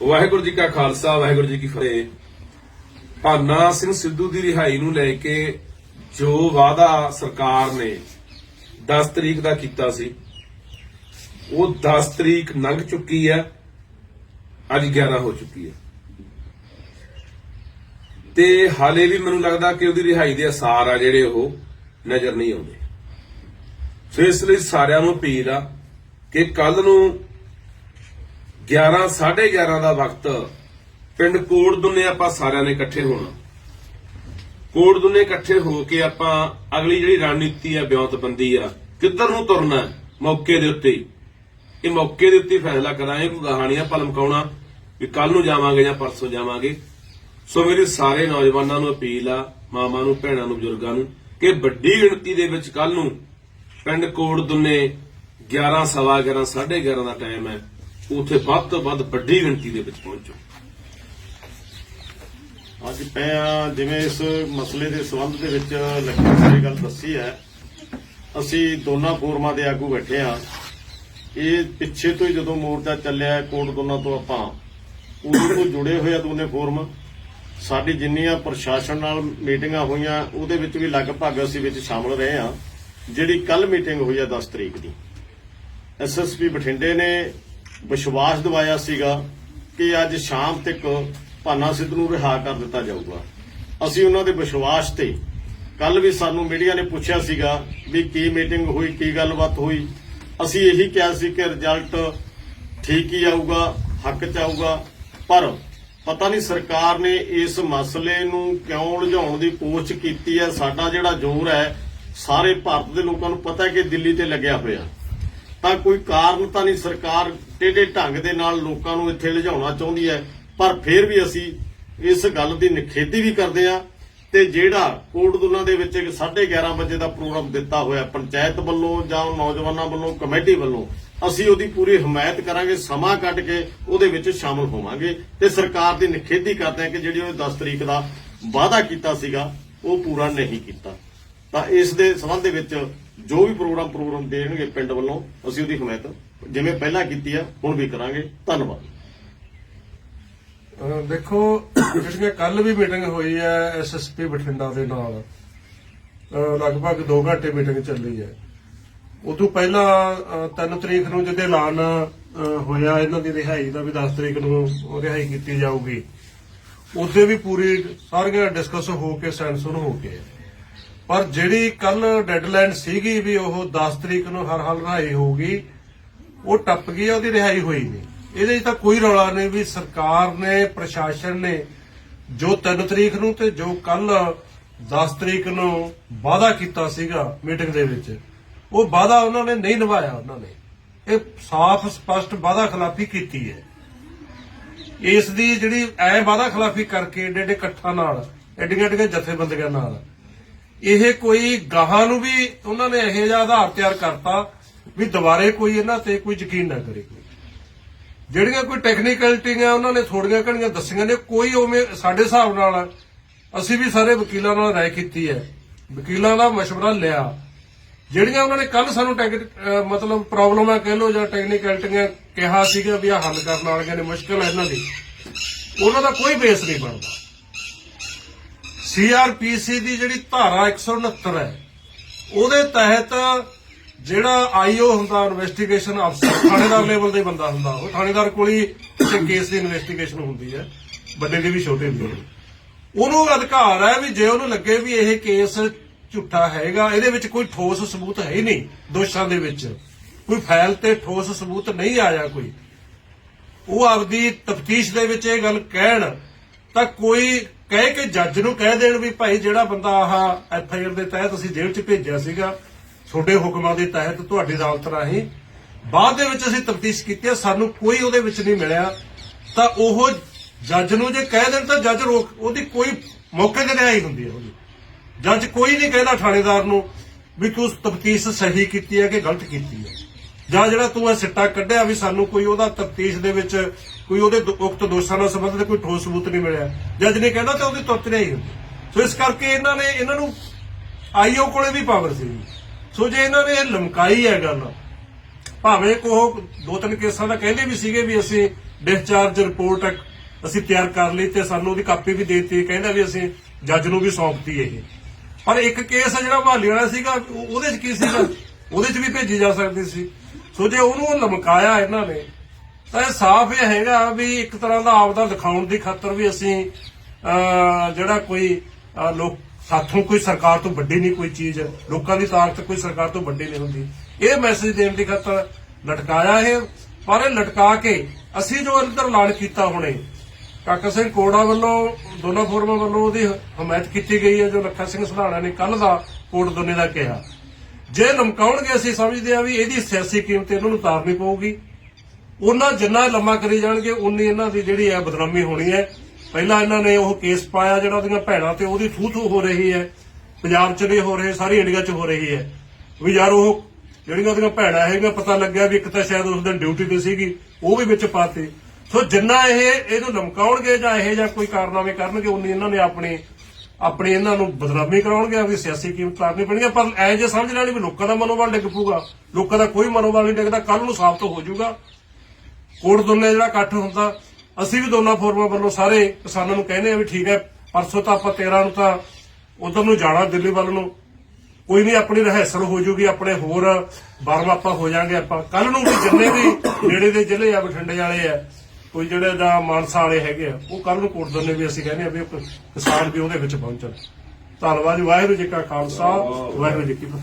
ਵਾਹਿਗੁਰੂ ਜੀ ਕਾ ਖਾਲਸਾ, ਵਾਹਿਗੁਰੂ ਜੀ ਕੀ ਫਤਿਹ। ਭਾਨਾ ਸਿੰਘ ਸਿੱਧੂ ਦੀ ਰਿਹਾਈ ਨੂੰ ਲੈ ਕੇ ਜੋ ਵਾਅਦਾ ਸਰਕਾਰ ਨੇ 10 ਤਰੀਕ ਦਾ ਕੀਤਾ ਸੀ, ਉਹ 10 ਤਰੀਕ ਲੰਘ ਚੁੱਕੀ ਹੈ, ਅੱਜ 11 ਹੋ ਚੁੱਕੀ ਹੈ। ਤੇ ਹਾਲੇ ਵੀ ਮੈਨੂੰ ਲੱਗਦਾ ਕਿ ਉਹਦੀ ਰਿਹਾਈ ਦੇ ਅਸਾਰ ਆ ਜਿਹੜੇ ਉਹ ਨਜ਼ਰ ਨਹੀਂ ਆਉਂਦੇ। ਸੋ ਇਸ ਲਈ ਸਾਰਿਆਂ ਨੂੰ ਅਪੀਲ ਆ ਕਿ ਕੱਲ ਨੂੰ 11 11:30 ਦਾ ਵਕਤ। ਪਿੰਡ ਕੋੜ ਦੁੰਨੇ ਆਪਾਂ ਸਾਰਿਆਂ ਨੇ ਇਕੱਠੇ ਹੋਣਾ। ਕੋੜ ਦੁੰਨੇ ਇਕੱਠੇ ਹੋ ਕੇ ਆਪਾਂ ਅਗਲੀ ਜਿਹੜੀ ਰਣਨੀਤੀ ਆ ਬਿਉਂਤਬੰਦੀ ਆ, ਕਿੱਧਰ ਨੂੰ ਤੁਰਨਾ ਮੌਕੇ ਦੇ ਉੱਤੇ ਇਹ ਮੌਕੇ ਦੇ ਉੱਤੇ ਫੈਸਲਾ ਕਰਾਂਗੇ, ਕੋਈ ਕਹਾਣੀਆਂ ਪਲਮਕਾਉਣਾ ਵੀ ਕੱਲ ਨੂੰ ਜਾਵਾਂਗੇ ਜਾਂ ਪਰਸੋਂ ਜਾਵਾਂਗੇ। ਸੋ ਮੇਰੀ ਸਾਰੇ ਨੌਜਵਾਨਾਂ ਨੂੰ ਅਪੀਲ ਆ ਮਾਮਾ ਨੂੰ, ਭੈਣਾਂ ਨੂੰ, ਬਜ਼ੁਰਗਾਂ ਨੂੰ, ਕਿ ਵੱਡੀ ਗਿਣਤੀ ਦੇ ਵਿੱਚ ਕੱਲ ਨੂੰ ਪਿੰਡ ਕੋੜ ਦੁੰਨੇ 11 ਸਵਾ 11 11:30 ਦਾ ਟਾਈਮ ਹੈ। ਉਥੇ ਵੱਧ ਤੋਂ ਵੱਧ ਵੱਡੀ ਗਿਣਤੀ ਦੇ ਵਿੱਚ ਪਹੁੰਚੋ। ਅੱਜ ਮੈਂ ਜਿਵੇਂ ਇਸ ਮਸਲੇ ਦੇ ਸੰਬੰਧ ਦੇ ਵਿੱਚ ਲੱਗੀ ਸਾਰੀ ਗੱਲ ਦੱਸੀ ਹੈ, ਅਸੀਂ ਦੋਨਾਂ ਫੋਰਮਾਂ ਦੇ ਆਗੂ ਬੈਠੇ ਆ ਇਹ ਪਿੱਛੇ ਤੋਂ ਹੀ ਜਦੋਂ ਮੋਰਚਾ ਚੱਲਿਆ ਕੋਟ ਦੋਨਾਂ ਤੋਂ ਆਪਾਂ ਉਦੋਂ ਤੋਂ ਜੁੜੇ ਹੋਏ ਆ ਦੋਨੇ ਫੋਰਮ। ਸਾਡੀ ਜਿੰਨੀਆਂ ਪ੍ਰਸ਼ਾਸਨ ਨਾਲ ਮੀਟਿੰਗਾਂ ਹੋਈਆਂ, ਉਹਦੇ ਵਿੱਚ ਵੀ ਲਗਭਗ ਅਸੀਂ ਵਿੱਚ ਸ਼ਾਮਲ ਰਹੇ ਆ ਜਿਹੜੀ ਕੱਲ ਮੀਟਿੰਗ ਹੋਈ ਆ 10 ਤਰੀਕ ਦੀ। ਐਸਐਸਪੀ ਬਠਿੰਡੇ ਨੇ ਵਿਸ਼ਵਾਸ ਦਿਵਾਇਆ ਸੀਗਾ ਕਿ ਅੱਜ ਸ਼ਾਮ ਤੱਕ ਭਾਨਾ ਸਿੱਧ ਨੂੰ ਰਿਹਾ ਕਰ ਦਿੱਤਾ ਜਾਊਗਾ। ਅਸੀਂ ਉਹਨਾਂ ਦੇ ਵਿਸ਼ਵਾਸ ਤੇ ਕੱਲ ਵੀ ਸਾਨੂੰ ਮੀਡੀਆ ਨੇ ਪੁੱਛਿਆ ਸੀਗਾ ਵੀ ਕੀ ਮੀਟਿੰਗ ਹੋਈ, ਕੀ ਗੱਲਬਾਤ ਹੋਈ। ਅਸੀਂ ਇਹੀ ਕਿਹਾ ਸੀ ਕਿ ਰਿਜ਼ਲਟ ਠੀਕ ਹੀ ਆਊਗਾ, ਹੱਕ ਚ ਆਊਗਾ, ਪਰ ਪਤਾ ਨਹੀਂ ਸਰਕਾਰ ਨੇ ਇਸ ਮਸਲੇ ਨੂੰ ਕਿਉਂ ਉਲਝਾਉਣ ਦੀ ਕੋਸ਼ਿਸ਼ ਕੀਤੀ ਹੈ। ਸਾਡਾ ਜਿਹੜਾ ਜ਼ੋਰ ਹੈ, ਸਾਰੇ ਭਾਰਤ ਦੇ ਲੋਕਾਂ ਨੂੰ ਪਤਾ ਹੈ ਕਿ ਦਿੱਲੀ ਤੇ ਲੱਗਿਆ ਹੋਇਆ। ਤਾਂ ਕੋਈ ਕਾਰਨ ਤਾਂ ਨਹੀਂ ਸਰਕਾਰ ਟੇਢੇ ਢੰਗ ਦੇ ਨਾਲ ਲੋਕਾਂ ਨੂੰ ਇੱਥੇ ਲਿਜਾਉਣਾ ਚਾਹੁੰਦੀ ਹੈ, ਪਰ ਫਿਰ ਵੀ ਅਸੀਂ ਇਸ ਗੱਲ ਦੀ ਨਿਖੇਧੀ ਵੀ ਕਰਦੇ ਹਾਂ ਤੇ ਜਿਹੜਾ ਕੋਟ ਕੋਟਦੁਨਾ ਦੇ ਵਿੱਚ ਇੱਕ 11:30 ਵਜੇ ਦਾ ਪ੍ਰੋਗਰਾਮ ਦਿੱਤਾ ਹੋਇਆ ਪੰਚਾਇਤ ਵੱਲੋਂ ਜਾਂ ਨੌਜਵਾਨਾਂ ਵੱਲੋਂ, ਕਮੇਟੀ ਵੱਲੋਂ, ਅਸੀਂ ਉਹਦੀ ਪੂਰੀ ਹਮਾਇਤ ਕਰਾਂਗੇ, ਸਮਾਂ ਕੱਢ ਕੇ ਉਹਦੇ ਵਿੱਚ ਸ਼ਾਮਲ ਹੋਵਾਂਗੇ ਤੇ ਸਰਕਾਰ ਦੀ ਨਿਖੇਧੀ ਕਰਦੇ ਹਾਂ ਕਿ ਜਿਹੜੀ ਉਹ 10 ਤਰੀਕ ਦਾ ਵਾਅਦਾ ਕੀਤਾ ਸੀਗਾ, ਉਹ ਪੂਰਾ ਨਹੀਂ ਕੀਤਾ। ਤਾਂ ਇਸ ਦੇ ਸੰਬੰਧ ਦੇ ਵਿੱਚ ਜੋ ਵੀ ਪ੍ਰੋਗਰਾਮ ਪ੍ਰੋਗਰਾਮ ਦੇਣਗੇ ਪਿੰਡ ਵੱਲੋਂ, ਅਸੀਂ ਉਹਦੀ ਹਮਾਇਤ ਜਿਵੇਂ ਪਹਿਲਾਂ ਕੀਤੀ ਆ ਹੁਣ ਵੀ ਕਰਾਂਗੇ। ਧੰਨਵਾਦ। ਅਹ ਦੇਖੋ ਜਿਹੜੀਆਂ ਕੱਲ ਵੀ ਮੀਟਿੰਗ ਹੋਈ ਹੈ ਐਸਐਸਪੀ ਬਠਿੰਡਾ ਦੇ ਨਾਲ ਅਹ ਲਗਭਗ 2 ਘੰਟੇ ਮੀਟਿੰਗ ਚੱਲੀ ਹੈ। ਉਦੋਂ ਪਹਿਲਾਂ 3 ਤਰੀਕ ਨੂੰ ਜਦੋਂ ਐਲਾਨ ਅਹ, ਹੋਇਆ ਇਹਨਾਂ ਦੀ ਰਿਹਾਈ ਦਾ ਵੀ 10 ਤਰੀਕ ਨੂੰ ਰਿਹਾਈ ਕੀਤੀ ਜਾਊਗੀ ਉਹਦੇ ਵੀ ਪੂਰੀ ਸਾਰੀਆਂ ਡਿਸਕਸ ਹੋ ਕੇ ਸੈਂਸਨ ਹੋ ਕੇ ਪਰ ਜਿਹੜੀ ਕੱਲ ਡੈਡਲਾਈਨ ਸੀਗੀ ਵੀ ਉਹ 10 ਤਰੀਕ ਨੂੰ ਹਰ ਹਾਲ ਰਿਹਾਈ ਹੋਊਗੀ ਉਹ ਟੱਪ ਗਈ ਉਹਦੀ ਰਿਹਾਈ ਹੋਈ ਨਹੀਂ। ਇਹਦੇ 'ਚ ਤਾਂ ਕੋਈ ਰੌਲਾ ਨਹੀਂ ਵੀ ਸਰਕਾਰ ਨੇ, ਪ੍ਰਸ਼ਾਸਨ ਨੇ ਜੋ 3 ਤਰੀਕ ਨੂੰ ਤੇ ਜੋ ਕੱਲ 10 ਤਰੀਕ ਨੂੰ ਵਾਅਦਾ ਕੀਤਾ ਸੀਗਾ ਮੀਟਿੰਗ ਦੇ ਵਿੱਚ, ਉਹ ਵਾਅਦਾ ਉਹਨਾਂ ਨੇ ਨਹੀਂ ਨਿਭਾਇਆ ਉਹਨਾਂ ਨੇ। ਇਹ ਸਾਫ਼, ਸਪਸ਼ਟ ਵਾਅਦਾ ਖਿਲਾਫੀ ਕੀਤੀ ਹੈ। ਇਸ ਦੀ ਜਿਹੜੀ ਐ ਵਾਅਦਾ ਖਿਲਾਫੀ ਕਰਕੇ ਏਡੇ ਏਡੇ ਇਕੱਠਾਂ ਨਾਲ, ਐਡੀਆਂ ਐਡੀਆਂ ਜਥੇਬੰਦੀਆਂ ਨਾਲ, ਇਹ ਕੋਈ ਗਾਹਾਂ ਨੂੰ ਵੀ ਉਹਨਾਂ ਨੇ ਇਹੋ ਜਿਹਾ ਆਧਾਰ ਤਿਆਰ ਕਰਤਾ ਵੀ ਦੁਬਾਰੇ ਕੋਈ ਇਹਨਾਂ ਤੇ ਕੋਈ ਯਕੀਨ ਨਾ ਕਰੇ ਕੋਈ ਜਿਹੜੀਆਂ ਕੋਈ ਟੈਕਨੀਕਲਟੀਆਂ ਉਹਨਾਂ ਨੇ ਥੋੜੀਆਂ ਘਣੀਆਂ ਦੱਸੀਆਂ ਨੇ ਕੋਈ ਉਵੇਂ ਸਾਡੇ ਹਿਸਾਬ ਨਾਲ ਅਸੀਂ ਵੀ ਸਾਰੇ ਵਕੀਲਾਂ ਨਾਲ ਰਾਏ ਕੀਤੀ ਹੈ ਵਕੀਲਾਂ ਦਾ مشورہ ਲਿਆ ਜਿਹੜੀਆਂ ਉਹਨਾਂ ਨੇ ਕੱਲ ਸਾਨੂੰ ਟੈਕ- ਅਹ ਮਤਲਬ ਪ੍ਰੋਬਲਮ ਹੈ ਕਹਿ ਲੋ ਜਾਂ ਟੈਕਨੀਕਲਟੀਆਂ ਕਿਹਾ ਸੀਗਾ ਵੀ ਆ ਹੱਲ ਕਰਨ ਵਾਲੀਆਂ ਨੇ ਮੁਸ਼ਕਲ ਹੈ ਇਹਨਾਂ ਦੀ ਉਹਨਾਂ ਦਾ ਕੋਈ ਬੇਸ ਨਹੀਂ ਬਣਦਾ ਸੀਆਰਪੀਸੀ ਦੀ ਜਿਹੜੀ ਧਾਰਾ 169 ਹੈ ਉਹਦੇ ਤਹਿਤ ਜਿਹੜਾ ਆਈਓ ਹੁੰਦਾ ਇਨਵੈਸਟੀਗੇਸ਼ਨ ਅਫਸਰ ਥਾਣੇਦਾਰ ਲੈਵਲ ਦੇ ਬੰਦਾ ਹੁੰਦਾ ਉਹ। ਥਾਣੇਦਾਰ ਕੋਲ ਹੀ ਕਿਸੇ ਕੇਸ ਦੀ ਇਨਵੈਸਟੀਗੇਸ਼ਨ ਹੁੰਦੀ ਹੈ। ਵੱਡੇ ਦੀ ਵੀ ਛੋਟੇ ਦੀ ਵੀ ਉਹਨੂੰ ਅਧਿਕਾਰ ਹੈ ਵੀ ਜੇ ਉਹਨੂੰ ਲੱਗੇ ਵੀ ਇਹ ਕੇਸ ਝੂਠਾ ਹੈਗਾ, ਇਹਦੇ ਵਿੱਚ ਕੋਈ ਠੋਸ ਸਬੂਤ ਹੈ ਹੀ ਨਹੀਂ ਦੋਸ਼ਾਂ ਦੇ ਵਿੱਚ। ਕੋਈ ਫਾਈਲ ਤੇ ਠੋਸ ਸਬੂਤ ਨਹੀਂ ਆਇਆ ਕੋਈ। ਉਹ ਆਪਦੀ ਤਫਤੀਸ਼ ਦੇ ਵਿੱਚ ਇਹ ਗੱਲ ਕਹਿਣ ਤਾਂ ਕੋਈ ਕਹਿ ਕੇ ਜੱਜ ਨੂੰ ਕਹਿ ਦੇਣ ਵੀ ਭਾਈ ਜਿਹੜਾ ਬੰਦਾ ਆਹ ਐਫ ਆਈ ਆਰ ਦੇ ਤਹਿਤ ਅਸੀਂ ਜੇਲ੍ਹ 'ਚ ਭੇਜਿਆ ਸੀਗਾ ਤੁਹਾਡੇ ਹੁਕਮਾਂ ਦੇ ਤਹਿਤ ਤੁਹਾਡੀ ਅਦਾਲਤ ਰਾਹੀਂ ਬਾਅਦ ਦੇ ਵਿੱਚ ਅਸੀਂ ਤਫਤੀਸ਼ ਕੀਤੀ ਸਾਨੂੰ ਕੋਈ ਉਹਦੇ ਵਿੱਚ ਨਹੀਂ ਮਿਲਿਆ। ਤਾਂ ਉਹ ਜੱਜ ਨੂੰ ਜੇ ਕਹਿ ਦੇਣ ਤਾਂ ਜੱਜ ਰੋਕ, ਉਹਦੀ ਕੋਈ ਮੌਕੇ ਤੇ ਰਿਹਾਈ ਹੁੰਦੀ ਹੈ ਉਹਦੀ। ਜੱਜ ਕੋਈ ਨਹੀਂ ਕਹਿੰਦਾ ਥਾਣੇਦਾਰ ਨੂੰ ਵੀ ਤੂੰ ਤਫਤੀਸ਼ ਸਹੀ ਕੀਤੀ ਹੈ ਕਿ ਗਲਤ ਕੀਤੀ ਹੈ। ਜਾਂ ਜਿਹੜਾ ਤੂੰ ਇਹ ਸਿੱਟਾ ਕੱਢਿਆ ਵੀ ਸਾਨੂੰ ਕੋਈ ਉਹਦਾ ਤਫਤੀਸ਼ ਦੇ ਵਿੱਚ ਕੋਈ ਉਹਦੇ ਉਕਤ ਦੋਸ਼ਾਂ ਨਾਲ ਸੰਬੰਧਿਤ ਕੋਈ ਠੋਸ ਸਬੂਤ ਨਹੀਂ ਮਿਲਿਆ। ਜੱਜ ਨੇ ਕਹਿੰਦਾ ਤਾਂ ਉਹਦੀ ਤੁਰਤ ਨਹੀਂ ਹੁੰਦੀ ਸੋ ਇਸ ਕਰਕੇ ਇਹਨਾਂ ਨੇ ਇਹਨਾਂ ਨੂੰ ਆਈਓ ਕੋਲੇ ਵੀ ਪਾਵਰ ਸੀ। ਸੋ ਜੇ ਇਹਨਾਂ ਨੇ ਲਮਕਾਈ ਹੈ ਗੱਲ ਭਾਵੇਂ ਕੋ ਦੋ ਤਿੰਨ ਕੇਸਾਂ ਦਾ ਕਹਿੰਦੇ ਵੀ ਸੀਗੇ ਵੀ ਅਸੀਂ ਡਿਸਚਾਰਜ ਰਿਪੋਰਟ ਅਸੀਂ ਤਿਆਰ ਕਰ ਲਈ ਤੇ ਸਾਨੂੰ ਉਹਦੀ ਕਾਪੀ ਵੀ ਦੇ ਦਿੱਤੀ ਕਹਿੰਦਾ ਵੀ ਅਸੀਂ ਜੱਜ ਨੂੰ ਵੀ ਸੌਂਪਤੀ ਇਹ। ਪਰ ਇੱਕ ਕੇਸ ਜਿਹੜਾ ਬਹਾਲੀ ਵਾਲਾ ਸੀਗਾ ਉਹਦੇ 'ਚ ਕੀ ਸੀਗਾ? ਉਹਦੇ 'ਚ ਵੀ ਭੇਜੀ ਜਾ ਸਕਦੀ ਸੀ। ਸੋ ਜੇ ਉਹਨੂੰ ਲਮਕਾਇਆ ਇਹਨਾਂ ਨੇ ਤਾਂ ਇਹ ਸਾਫ਼ ਇਹ ਹੈਗਾ ਵੀ ਇੱਕ ਤਰ੍ਹਾਂ ਦਾ ਆਪਦਾ ਦਿਖਾਉਣ ਦੀ ਖਾਤਰ ਵੀ ਅਸੀਂ ਅਹ, ਜਿਹੜਾ ਕੋਈ ਲੋਕ ਸਾਥੋਂ ਕੋਈ ਸਰਕਾਰ ਤੋਂ ਵੱਡੀ ਨਹੀਂ ਕੋਈ ਚੀਜ਼, ਲੋਕਾਂ ਦੀ ਤਾਕਤ ਕੋਈ ਸਰਕਾਰ ਤੋਂ ਵੱਡੀ ਨਹੀਂ ਹੁੰਦੀ। ਇਹ ਮੈਸੇਜ ਦੇਣ ਦੀ ਖਾਤਰ ਲਟਕਾਇਆ ਇਹ, ਪਰ ਇਹ ਲਟਕਾ ਕੇ ਅਸੀਂ ਜੋ ਅੰਦਰ ਐਲਾਨ ਕੀਤਾ ਹੁਣੇ, ਕਾਕਾ ਸਿੰਘ ਕੋੜਾ ਵੱਲੋਂ, ਦੋਨਾਂ ਫੋਰਮਾਂ ਵੱਲੋਂ ਉਹਦੀ ਹਮਾਇਤ ਕੀਤੀ ਗਈ ਹੈ, ਜੋ ਲੱਖਾ ਸਿੰਘ ਸਧਾਣਾ ਨੇ ਕੱਲ ਦਾ ਕੋਟ ਦੋਨੇ ਦਾ ਕਿਹਾ। ਜੇ ਲਮਕਾਉਣਗੇ, ਅਸੀਂ ਸਮਝਦੇ ਆ ਵੀ ਇਹਦੀ ਸਿਆਸੀ ਕੀਮਤ ਇਹਨਾਂ ਨੂੰ ਉਤਾਰਨੀ ਪਊਗੀ। ਉਹਨਾਂ ਜਿੰਨਾ ਲੰਮਾ ਕਰੀ ਜਾਣਗੇ, ਉਨੀ ਇਹਨਾਂ ਦੀ ਜਿਹੜੀ ਹੈ ਬਦਨਾਮੀ ਹੋਣੀ ਹੈ। ਪਹਿਲਾਂ ਇਹਨਾਂ ਨੇ ਉਹ ਕੇਸ ਪਾਇਆ ਜਿਹੜਾ ਉਹਦੀਆਂ ਭੈਣਾਂ ਤੇ ਉਹਦੀ ਥੂ ਥੂ ਹੋ ਰਹੀ ਹੈ। ਪੰਜਾਬ 'ਚ ਨਹੀਂ ਹੋ ਰਹੀ, ਸਾਰੀ ਇੰਡੀਆ 'ਚ ਹੋ ਰਹੀ ਹੈ। ਵੀ ਯਾਰ ਉਹ ਜਿਹੜੀਆਂ ਉਹਦੀਆਂ ਭੈਣਾਂ ਹੈਗੀਆਂ, ਪਤਾ ਲੱਗਿਆ ਵੀ ਇੱਕ ਤਾਂ ਸ਼ਾਇਦ ਉਸ ਦਿਨ ਡਿਊਟੀ ਤੇ ਸੀਗੀ, ਉਹ ਵੀ ਵਿੱਚ ਪਾਤੇ। ਸੋ ਜਿੰਨਾ ਇਹ, ਇਹਨੂੰ ਲਮਕਾਉਣਗੇ ਜਾਂ ਇਹ ਜਾਂ ਕੋਈ ਕਾਰਨਾਮੇ ਕਰਨਗੇ, ਉਨੀ ਇਹਨਾਂ ਨੇ ਆਪਣੀ ਆਪਣੀ ਇਹਨਾਂ ਨੂੰ ਬਦਨਾਮੀ ਕਰਾਉਣਗੇ, ਆਪਣੀ ਸਿਆਸੀ ਕੀਮਤ ਤਾਰਨੀ ਪੈਣੀ ਪਰ ਐ ਜੇ ਸਮਝ ਲੈਣੀ ਵੀ ਲੋਕਾਂ ਦਾ ਮਨੋਬਲ ਡਿੱਗ ਪੂਗਾ ਲੋਕਾਂ ਦਾ ਕੋਈ ਮਨੋਬਲ ਨਹੀਂ ਡਿੱਗਦਾ ਕੱਲ ਨੂੰ ਸਾਬਤ ਹੋ ਜਾਊਗਾ। ਕੋਟ ਦੋਨੇ ਜਿਹੜਾ ਇਕੱਠ ਹੁੰਦਾ ਅਸੀਂ ਵੀ ਦੋਨਾਂ ਫੋਰਮਾਂ ਵੱਲੋਂ ਸਾਰੇ ਕਿਸਾਨਾਂ ਨੂੰ ਕਹਿੰਦੇ ਆ ਵੀ ਠੀਕ ਹੈ, ਪਰਸੋਂ ਤਾਂ ਆਪਾਂ 13 ਨੂੰ ਤਾਂ ਉਧਰ ਨੂੰ ਜਾਣਾ, ਦਿੱਲੀ ਵੱਲ ਨੂੰ। ਕੋਈ ਨਹੀਂ, ਆਪਣੀ ਰਹਿਸਲ ਹੋ ਜੂਗੀ, ਆਪਣੇ ਹੋਰ ਵਾਰਮ ਆਪਾਂ ਹੋ ਜਾਾਂਗੇ ਆਪਾਂ। ਕੱਲ ਨੂੰ ਵੀ ਜਿੰਨੇ ਵੀ ਨੇੜੇ ਦੇ ਜ਼ਿਲ੍ਹੇ ਆ, ਬਠਿੰਡੇ ਵਾਲੇ ਆ, ਕੋਈ ਜਿਹੜੇ ਦਾ ਮਾਨਸਾ ਵਾਲੇ ਹੈਗੇ ਆ, ਉਹ ਕੱਲ ਨੂੰ ਕੋਟ ਦੋਨੇ ਵੀ ਅਸੀਂ ਕਹਿੰਦੇ ਆ ਵੀ ਕਿਸਾਨ ਵੀ ਉਹਦੇ ਵਿੱਚ ਪਹੁੰਚਣ। ਧੰਨਵਾਦ ਜੀ ਵਾਹਿਗੁਰੂ ਜੀ ਕਾ ਖਾਲਸਾ, ਵਾਹਿਗੁਰੂ ਜੀ ਕੀ ਫਤਿਹ।